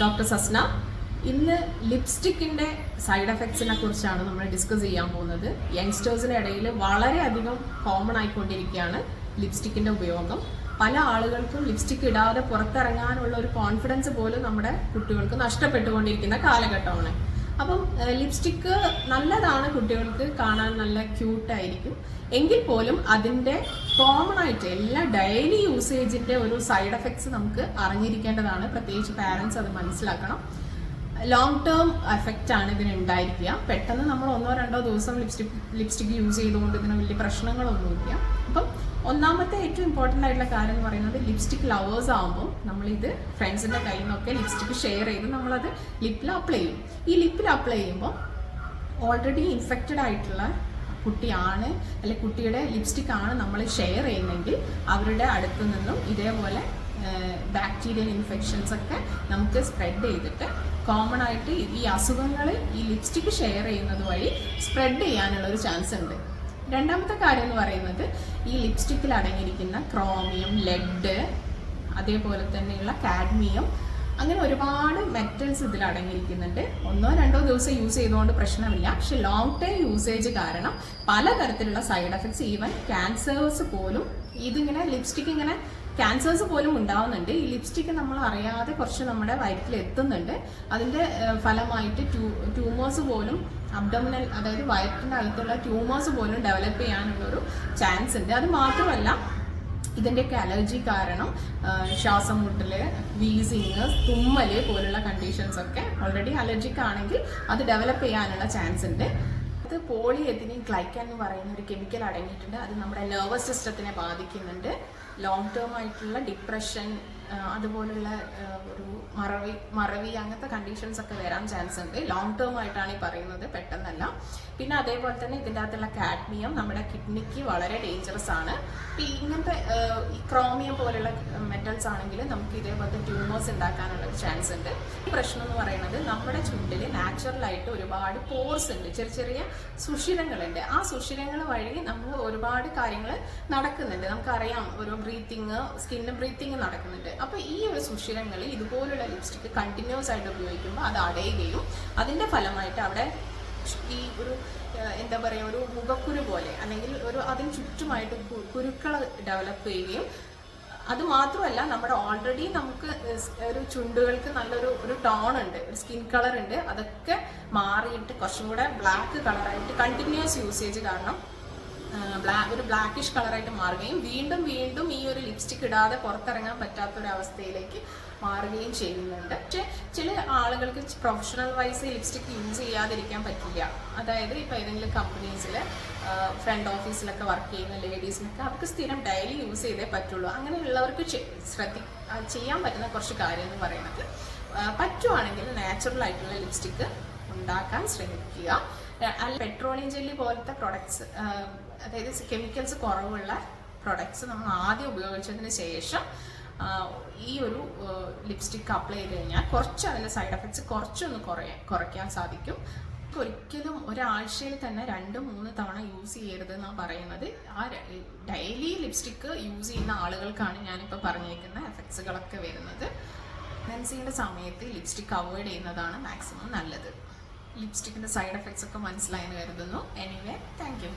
Doctor Sasna ഇന്ന് ലിപ്സ്റ്റിക്കിന്റെ side എഫക്ട്സിനെ കുറിച്ചാണ് നമ്മൾ ഡിസ്കസ് ചെയ്യാൻ പോകുന്നത്. യങ്സ്റ്റേഴ്സിന് ഇടയിൽ വളരെയധികം കോമൺ ആയിക്കൊണ്ടിരിക്കുകയാണ് ലിപ്സ്റ്റിക്കിന്റെ ഉപയോഗം. പല ആളുകൾക്കും ലിപ്സ്റ്റിക് ഇടാതെ പുറത്തിറങ്ങാനുള്ള ഒരു കോൺഫിഡൻസ് പോലും നമ്മുടെ കുട്ടികൾക്ക് നഷ്ടപ്പെട്ടുകൊണ്ടിരിക്കുന്ന കാലഘട്ടമാണ്. അപ്പം ലിപ്സ്റ്റിക്ക് നല്ലതാണ് കുട്ടികൾക്ക് കാണാൻ നല്ല ക്യൂട്ടായിരിക്കും എങ്കിൽ പോലും അതിന്റെ കോമൺ ആയിട്ട് എല്ലാ ഡെയിലി യൂസേജിന്റെ ഒരു സൈഡ് എഫക്ട്സ് നമുക്ക് അറിഞ്ഞിരിക്കേണ്ടതാണ്. പ്രത്യേകിച്ച് പാരൻസ് അത് മനസ്സിലാക്കണം. ലോങ് ടേം എഫക്റ്റ് ആണ് ഇതിന് ഉണ്ടായിരിക്കുക പെട്ടെന്ന് നമ്മൾ ഒന്നോ രണ്ടോ ദിവസം ലിപ്സ്റ്റിക് ലിപ്സ്റ്റിക് യൂസ് ചെയ്തുകൊണ്ട് ഇതിന് വലിയ പ്രശ്നങ്ങളൊന്നുമില്ല. അപ്പം ഒന്നാമത്തെ ഏറ്റവും ഇമ്പോർട്ടന്റ് ആയിട്ടുള്ള കാര്യം എന്ന് പറയുന്നത് ലിപ്സ്റ്റിക് ലവേഴ്സ് ആകുമ്പോൾ നമ്മളിത് ഫ്രണ്ട്സിന്റെ കയ്യിൽ നിന്നൊക്കെ ലിപ്സ്റ്റിക് ഷെയർ ചെയ്ത് നമ്മളത് ലിപ്പിൽ അപ്ലൈ ചെയ്യും. ഈ ലിപ്പിൽ അപ്ലൈ ചെയ്യുമ്പോൾ ഓൾറെഡി ഇൻഫെക്റ്റഡ് ആയിട്ടുള്ള കുട്ടിയാണ് അല്ലെ കുട്ടിയുടെ ലിപ്സ്റ്റിക് ആണ് നമ്മൾ ഷെയർ ചെയ്യുന്നതെങ്കിൽ അവരുടെ അടുത്തു നിന്നും ഇതേപോലെ ബാക്ടീരിയൽ ഇൻഫെക്ഷൻസ് ഒക്കെ നമുക്ക് സ്പ്രെഡ് ചെയ്തിട്ട് കോമൺ ആയിട്ട് ഈ അസുഖങ്ങൾ ഈ ലിപ്സ്റ്റിക് ഷെയർ ചെയ്യുന്നത് വഴി സ്പ്രെഡ് ചെയ്യാനുള്ള ഒരു ചാൻസ് ഉണ്ട്. രണ്ടാമത്തെ കാര്യം എന്ന് പറയുന്നത് ഈ ലിപ്സ്റ്റിക്കിൽ അടങ്ങിയിരിക്കുന്ന ക്രോമിയം ലെഡ് അതേപോലെ തന്നെയുള്ള കാഡ്മിയം അങ്ങനെ ഒരുപാട് മെറ്റൽസ് ഇതിൽ അടങ്ങിയിരിക്കുന്നുണ്ട്. ഒന്നോ രണ്ടോ ദിവസം യൂസ് ചെയ്തുകൊണ്ട് പ്രശ്നമില്ല. പക്ഷെ ലോങ് ടൈം യൂസേജ് കാരണം പലതരത്തിലുള്ള സൈഡ് എഫക്ട്സ് ഈവൻ ക്യാൻസേഴ്സ് പോലും ഇതിങ്ങനെ ലിപ്സ്റ്റിക് ഇങ്ങനെ ക്യാൻസേഴ്സ് പോലും ഉണ്ടാവുന്നുണ്ട്. ഈ ലിപ്സ്റ്റിക് നമ്മൾ അറിയാതെ കുറച്ച് നമ്മുടെ വയറ്റിൽ എത്തുന്നുണ്ട്. അതിന്റെ ഫലമായിട്ട് ട്യൂ ട്യൂമേഴ്സ് പോലും അബ്ഡോമിനൽ അതായത് വയറ്റിന്റെ അകത്തുള്ള ട്യൂമേഴ്സ് പോലും ഡെവലപ്പ് ചെയ്യാനുള്ളൊരു ചാൻസ് ഉണ്ട്. അത് മാത്രമല്ല ഇതിന്റെയൊക്കെ അലർജി കാരണം ശ്വാസം മുട്ടൽ വീസിങ് തുമ്മൽ പോലുള്ള കണ്ടീഷൻസ് ഒക്കെ ഓൾറെഡി അലർജിക്ക് ആണെങ്കിൽ അത് ഡെവലപ്പ് ചെയ്യാനുള്ള ചാൻസ് ഉണ്ട്. അത് പോളി എത്തിനിൻ ഗ്ലൈക്കൻ എന്ന് പറയുന്ന ഒരു കെമിക്കൽ അടങ്ങിയിട്ടുണ്ട്. അത് നമ്മുടെ നെർവസ് സിസ്റ്റത്തിനെ ബാധിക്കുന്നുണ്ട്. ലോങ് ടേം ആയിട്ടുള്ള ഡിപ്രഷൻ അതുപോലുള്ള ഒരു മറവി മറവി അങ്ങനത്തെ കണ്ടീഷൻസ് ഒക്കെ വരാൻ ചാൻസ് ഉണ്ട്. ലോങ് ടേം ആയിട്ടാണ് ഈ പറയുന്നത് പെട്ടെന്നല്ല. പിന്നെ അതേപോലെ തന്നെ ഇതിന്റെ അകത്തുള്ള കാഡ്മിയം നമ്മുടെ കിഡ്നിക്ക് വളരെ ഡേഞ്ചറസ് ആണ്. ഇങ്ങനത്തെ ഈ ക്രോമിയം പോലുള്ള മെറ്റൽസ് ആണെങ്കിൽ നമുക്ക് ഇതേപോലത്തെ ട്യൂമേഴ്സ് ഉണ്ടാക്കാനുള്ള ചാൻസ് ഉണ്ട്. ഈ പ്രശ്നം എന്ന് പറയുന്നത് നമ്മുടെ ചുണ്ടിൽ നാച്ചുറലായിട്ട് ഒരുപാട് പോർസ് ഉണ്ട്. ചെറിയ ചെറിയ സുഷിരങ്ങളുണ്ട്. ആ സുഷിരങ്ങൾ വഴി നമ്മൾ ഒരുപാട് കാര്യങ്ങൾ നടക്കുന്നുണ്ട്. നമുക്കറിയാം ഓരോ ബ്രീത്തിങ് സ്കിന്ന് ബ്രീത്തിങ് നടക്കുന്നുണ്ട്. അപ്പോൾ ഈ ഒരു സുഷിരങ്ങൾ ഇതുപോലുള്ള ലിപ്സ്റ്റിക് കണ്ടിന്യൂസ് ആയിട്ട് ഉപയോഗിക്കുമ്പോൾ അത് അടയുകയും അതിന്റെ ഫലമായിട്ട് അവിടെ ഈ ഒരു എന്താ പറയുക ഒരു മുഖക്കുരു പോലെ അല്ലെങ്കിൽ ഒരു അതിന് ചുറ്റുമായിട്ട് കുരുക്കൾ ഡെവലപ്പ് ചെയ്യുകയും അത് മാത്രമല്ല നമ്മുടെ ഓൾറെഡി നമുക്ക് ഒരു ചുണ്ടുകൾക്ക് നല്ലൊരു ഒരു ടോൺ ഉണ്ട് ഒരു സ്കിൻ കളർ ഉണ്ട്. അതൊക്കെ മാറിയിട്ട് കുറച്ചും കൂടെ ബ്ലാക്ക് കളറായിട്ട് കണ്ടിന്യൂസ് യൂസേജ് കാരണം ഒരു ബ്ലാക്കിഷ് കളറായിട്ട് മാറുകയും വീണ്ടും വീണ്ടും ഈ ഒരു ലിപ്സ്റ്റിക് ഇടാതെ പുറത്തിറങ്ങാൻ പറ്റാത്ത ഒരു അവസ്ഥയിലേക്ക് മാറുകയും ചെയ്യുന്നുണ്ട്. പക്ഷെ ചില ആളുകൾക്ക് പ്രൊഫഷണൽ വൈസ് ലിപ്സ്റ്റിക് യൂസ് ചെയ്യാതിരിക്കാൻ പറ്റില്ല. അതായത് ഇപ്പോൾ ഏതെങ്കിലും കമ്പനീസിൽ ഫ്രണ്ട് ഓഫീസിലൊക്കെ വർക്ക് ചെയ്യുന്ന ലേഡീസിനൊക്കെ അവർക്ക് സ്ഥിരം ഡെയിലി യൂസ് ചെയ്തേ പറ്റുള്ളൂ. അങ്ങനെയുള്ളവർക്ക് ശ്രദ്ധി ചെയ്യാൻ പറ്റുന്ന കുറച്ച് കാര്യം എന്ന് പറയുന്നത് പറ്റുവാണെങ്കിൽ നാച്ചുറൽ ആയിട്ടുള്ള ലിപ്സ്റ്റിക് ഉണ്ടാക്കാൻ ശ്രമിക്കുക. അല്ല പെട്രോളിയം ജെല്ലി പോലത്തെ പ്രൊഡക്ട്സ് അതായത് കെമിക്കൽസ് കുറവുള്ള പ്രൊഡക്ട്സ് നമ്മൾ ആദ്യം ഉപയോഗിച്ചതിന് ശേഷം ഈ ഒരു ലിപ്സ്റ്റിക് അപ്ലൈ ചെയ്ത് കഴിഞ്ഞാൽ കുറച്ച് അതിന്റെ സൈഡ് എഫക്ട്സ് കുറച്ചൊന്ന് കുറയാൻ കുറയ്ക്കാൻ സാധിക്കും. ഒരിക്കലും ഒരാഴ്ചയിൽ തന്നെ രണ്ട് മൂന്ന് തവണ യൂസ് ചെയ്യരുത് എന്നാണ് പറയുന്നത്. ആ ഡെയിലി ലിപ്സ്റ്റിക്ക് യൂസ് ചെയ്യുന്ന ആളുകൾക്കാണ് ഞാനിപ്പോൾ പറഞ്ഞേക്കുന്ന എഫക്ട്സുകളൊക്കെ വരുന്നത്. നെൻസിയുടെ സമയത്ത് ലിപ്സ്റ്റിക് അവോയ്ഡ് ചെയ്യുന്നതാണ് മാക്സിമം നല്ലത്. ലിപ്സ്റ്റിക്കിന്റെ സൈഡ് എഫക്ട്സ് ഒക്കെ മനസ്സിലായെന്ന് കരുതുന്നു. Anyway thank you